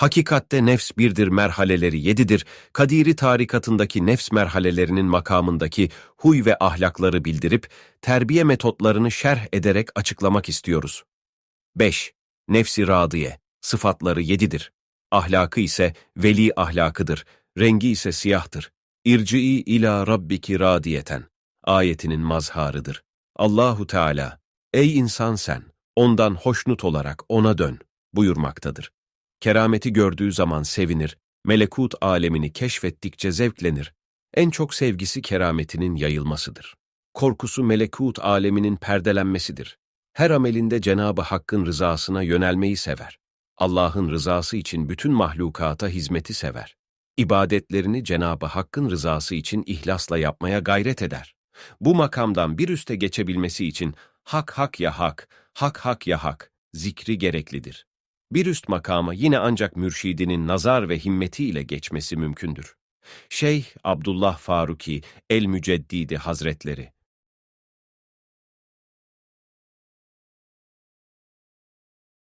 Hakikatte nefs birdir merhaleleri yedidir, Kadiri tarikatındaki nefs merhalelerinin makamındaki huy ve ahlakları bildirip, terbiye metotlarını şerh ederek açıklamak istiyoruz. 5. Nefsi radiye, sıfatları yedidir. Ahlakı ise veli ahlakıdır, rengi ise siyahtır. İrci'i ila rabbiki radiyeten, ayetinin mazharıdır. Allahu Teala, ey insan sen, ondan hoşnut olarak ona dön, buyurmaktadır. Kerameti gördüğü zaman sevinir, melekut alemini keşfettikçe zevklenir. En çok sevgisi kerametinin yayılmasıdır. Korkusu melekut aleminin perdelenmesidir. Her amelinde Cenabı Hakk'ın rızasına yönelmeyi sever. Allah'ın rızası için bütün mahlukata hizmeti sever. İbadetlerini Cenabı Hakk'ın rızası için ihlasla yapmaya gayret eder. Bu makamdan bir üste geçebilmesi için hak hak ya hak, hak hak ya hak zikri gereklidir. Bir üst makama yine ancak mürşidinin nazar ve himmetiyle geçmesi mümkündür. Şeyh Abdullah Faruki El-Müceddidi Hazretleri